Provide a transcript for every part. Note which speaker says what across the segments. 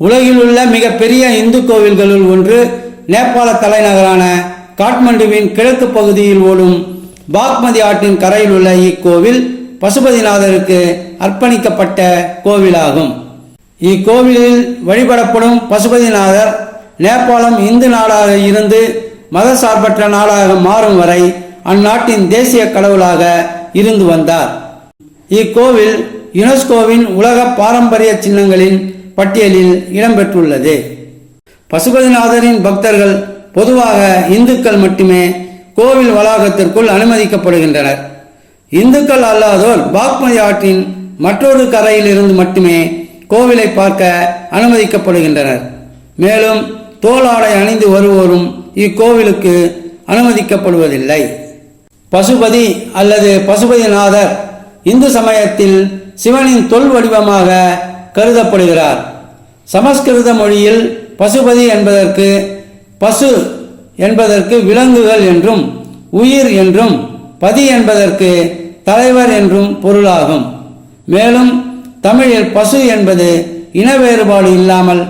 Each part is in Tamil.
Speaker 1: உலகில் உள்ள மிகப்பெரிய இந்து கோவில்களுள் ஒன்று நேபாள தலைநகரான காட்மண்டுவின் கிழக்கு பகுதியில் ஓடும் பாக்மதி ஆற்றின் கரையில் உள்ள இக்கோவில் பசுபதிநாதருக்கு அர்ப்பணிக்கப்பட்ட கோவிலாகும். இக்கோவிலில் வழிபடப்படும் பசுபதிநாதர் நேபாளம் இந்து நாடாக இருந்து மத சார்பற்ற நாடாக மாறும் வரை அந்நாட்டின் தேசிய கடவுளாக இருந்து வந்தார். இக்கோவில் யுனெஸ்கோவின் உலக பாரம்பரிய சின்னங்களின் பட்டியலில் இடம்பெற்றுள்ளது. பசுபதிநாதரின் பக்தர்கள் பொதுவாக இந்துக்கள் மட்டுமே கோவில் வளாகத்திற்குள் அனுமதிக்கப்படுகின்றனர். இந்துக்கள் அல்லாதோர் பாக்மதி ஆற்றின் மற்றொரு கரையில் இருந்து மட்டுமே கோவிலை பார்க்க அனுமதிக்கப்படுகின்றனர். மேலும் தோளாடை அணிந்து வருவோரும் இக்கோவிலுக்கு அனுமதிக்கப்படுவதில்லை. பசுபதி அல்லது பசுபதிநாதர் இந்து சமயத்தில் சிவனின் தொல் வடிவமாக கருதப்படுகிறார். சமஸ்கிருத மொழியில் பசுபதி என்பதற்கு பசு என்பதற்கு விலங்குகள் என்றும் உயிர் என்றும் பதி என்பதற்கு தலைவர் என்றும் பொருளாகும். மேலும் தமிழில் பசு என்பது இன வேறுபாடு இல்லாமல்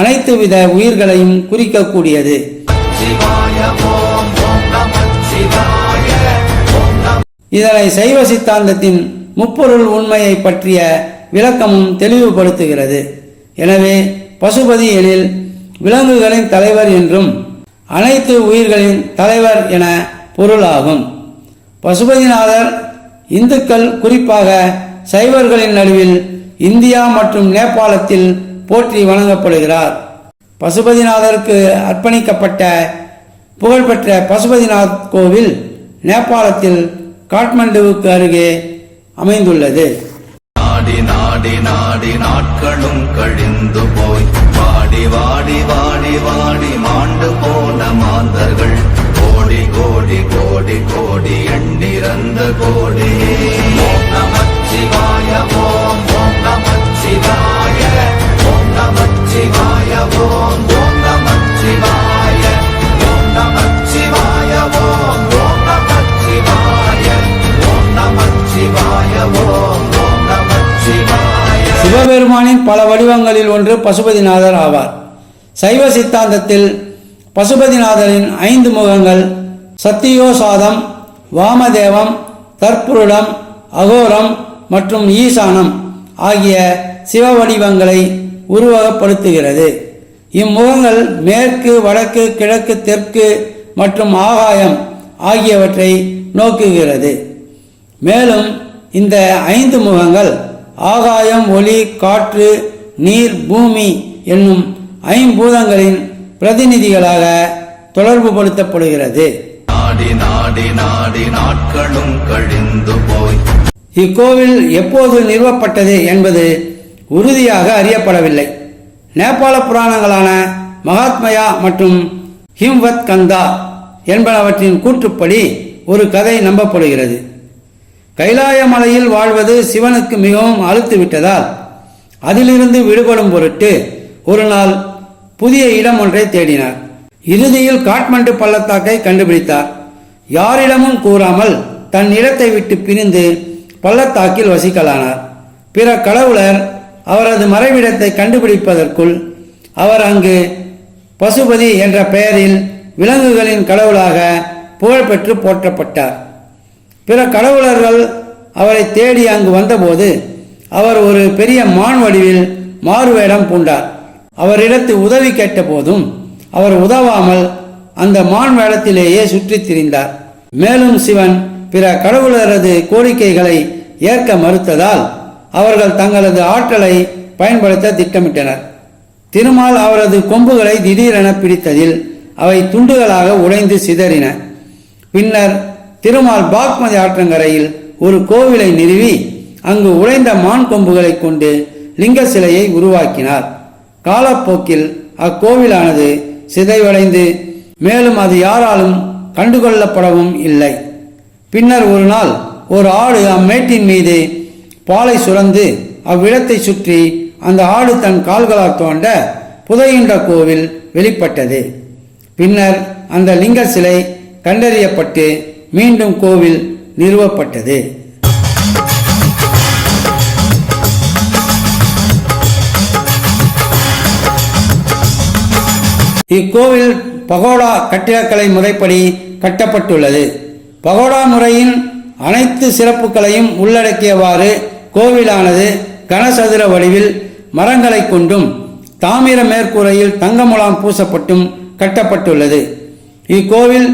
Speaker 1: அனைத்து வித உயிர்களையும் குறிக்கக்கூடியது. இதனை சைவ சித்தாந்தத்தின் முப்பொருள் உண்மையை பற்றிய விளக்கமும் தெளிவுபடுத்துகிறது. எனவே பசுபதி எனில் விலங்குகளின் தலைவர் என்றும் அனைத்து உயிர்களின் தலைவர் என பொருளாகும். பசுபதிநாதர் இந்துக்கள் குறிப்பாக சைவர்களின் நடுவில் இந்தியா மற்றும் நேபாளத்தில் போற்றி வணங்கப்படுகிறார். பசுபதிநாதருக்கு அர்ப்பணிக்கப்பட்ட புகழ்பெற்ற பசுபதிநாத் கோவில் நேபாளத்தில் காட்மண்டுவுக்கு அருகே அமைந்துள்ளது.
Speaker 2: நாடி நாடி நாட்களும் கழிந்து போய். வாடி வாடி
Speaker 1: சிவபெருமானின் பல வடிவங்களில் ஒன்று பசுபதிநாதர் ஆவார். சைவ சித்தாந்தத்தில் பசுபதிநாதரின் ஐந்து முகங்கள் சத்தியோசாதம் வாமதேவம் தற்புருடம் அகோரம் மற்றும் ஈசானம் ஆகிய சிவ வடிவங்களை உருவகப்படுத்துகிறது. இம்முகங்கள் மேற்கு வடக்கு கிழக்கு தெற்கு மற்றும் ஆகாயம் ஆகியவற்றை நோக்குகிறது. மேலும் இந்த ஐந்து முகங்கள் ஆகாயம் ஒளி காற்று நீர் பூமி என்னும் ஐம்பூதங்களின் பிரதிநிதிகளாக தொடர்புபடுத்தப்படுகிறது.
Speaker 2: நாடி நாடி நாடி நாட்களும் கழிந்து போய்.
Speaker 1: இக்கோவில் எப்போது நிறுவப்பட்டது என்பது உறுதியாக அறியப்படவில்லை. நேபாள புராணங்களான மகாத்மயா மற்றும் ஹிம்வத் கந்தா என்பனவற்றின் கூற்றுப்படி ஒரு கதை நம்பப்படுகிறது. கைலாய மலையில் வாழ்வது சிவனுக்கு மிகவும் அழுத்து விட்டதால் அதிலிருந்து விடுபடும் பொருட்டு ஒரு நாள் புதிய இடம் ஒன்றை தேடினார். இறுதியில் காட்மண்டு பள்ளத்தாக்கை கண்டுபிடித்தார். யாரிடமும் கூறாமல் தன் இடத்தை விட்டு பிரிந்து பள்ளத்தாக்கில் வசிக்கலானார். பிற கடவுளர் அவரது மறைவிடத்தை கண்டுபிடிப்பதற்குள் அவர் அங்கு பசுபதி என்ற பெயரில் விலங்குகளின் கடவுளாக புகழ்பெற்று போற்றப்பட்டார். பிற கடவுளர்கள் அவரை தேடி அங்கு வந்தபோது அவர் ஒரு பெரிய மான் வடிவில் மாறுவேடம் பூண்டார். அவரிடத்து உதவி கேட்ட போதும் அவர் உதவாமல் அந்த மான் வேடத்திலேயே சுற்றித் திரிந்தார். மேலும் சிவன் பிற கடவுளரது கோரிக்கைகளை ஏற்க மறுத்ததால் அவர்கள் தங்களது ஆற்றலை பயன்படுத்த திட்டமிட்டனர். திருமால் அவரது கொம்புகளை திடீரென பிடித்ததில் அவை துண்டுகளாக உடைந்து சிதறின. பின்னர் திருமால் பாக்மதி ஆற்றங்கரையில் ஒரு கோவிலை நிறுவி அங்கு உடைந்த மான் கொம்புகளை கொண்டு லிங்க சிலையை உருவாக்கினார். காலப்போக்கில் அக்கோவிலானது சிதைவடைந்து மேலும் அது யாராலும் கண்டுகொள்ளப்படவும் இல்லை. பின்னர் ஒரு நாள் ஒரு ஆடு அம்மேட்டின் மீது பாலை சுரந்து அவ்விடத்தை சுற்றி அந்த ஆடு தன் கால்களால் தோண்ட புதையுண்ட கோவில் வெளிப்பட்டது. பின்னர் அந்த லிங்க சிலை கண்டறியப்பட்டு மீண்டும் கோவில் நிறுவப்பட்டது. இக்கோவில் பகோடா கட்டிடக்கலை முறைப்படி கட்டப்பட்டுள்ளது. பகோடா முறையின் அனைத்து சிறப்புகளையும் உள்ளடக்கியவாறு கோவிலானது கனசதுர வடிவில் மரங்களை கொண்டும் தாமிர மேற்கூரையில் தங்கமுலாம் பூசப்பட்டும் கட்டப்பட்டுள்ளது. இக்கோவில்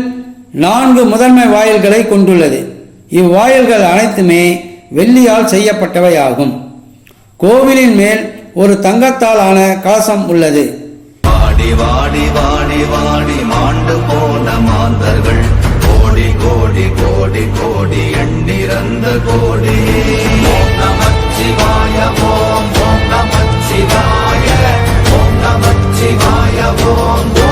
Speaker 1: நான்கு முதன்மை வாயில்களை கொண்டுள்ளது. இவ்வாயில்கள் அனைத்துமே வெள்ளியால் செய்யப்பட்டவை ஆகும் கோவிலின் மேல் ஒரு தங்கத்தால் ஆன கலசம் உள்ளது.
Speaker 2: வாடி வாடி வாடி வாடி மாண்டு போன மாந்தர்கள். கோடி கோடி கோடி கோடி எண்ணிறந்த கோடி. ஓம் நமச்சிவாய ஓம் ஓம் நமச்சிவாய ஓம் நமச்சிவாய ஓம்.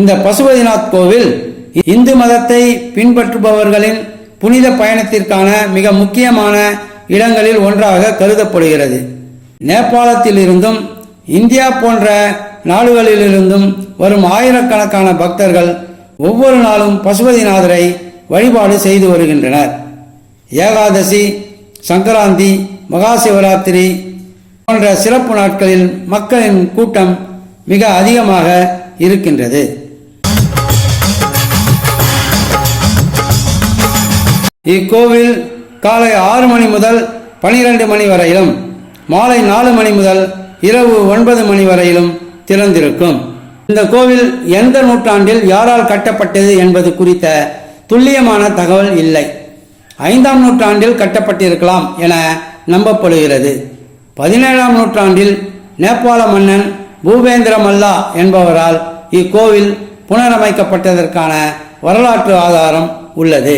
Speaker 1: இந்த பசுபதிநாத் கோவில் இந்து மதத்தை பின்பற்றுபவர்களின் புனித பயணத்திற்கான மிக முக்கியமான இடங்களில் ஒன்றாக கருதப்படுகிறது. நேபாளத்திலிருந்தும் இந்தியா போன்ற நாடுகளிலிருந்தும் வரும் ஆயிரக்கணக்கான பக்தர்கள் ஒவ்வொரு நாளும் பசுபதிநாதரை வழிபாடு செய்து வருகின்றனர். ஏகாதசி சங்கராந்தி மகா சிவராத்திரி போன்ற சிறப்பு நாட்களில் மக்களின் கூட்டம் மிக அதிகமாக இருக்கின்றது. இக்கோவில் காலை ஆறு மணி முதல் பனிரெண்டு மணி வரையிலும் மாலை நாலு மணி முதல் இரவு ஒன்பது மணி வரையிலும் திறந்திருக்கும். இந்த கோவில் எந்த நூற்றாண்டில் யாரால் கட்டப்பட்டது என்பது குறித்த துல்லியமான தகவல் இல்லை. ஐந்தாம் நூற்றாண்டில் கட்டப்பட்டிருக்கலாம் என நம்பப்படுகிறது. பதினேழாம் நூற்றாண்டில் நேபாள மன்னன் பூபேந்திர மல்லா என்பவரால் இக்கோவில் புனரமைக்கப்பட்டதற்கான வரலாற்று ஆதாரம் உள்ளது.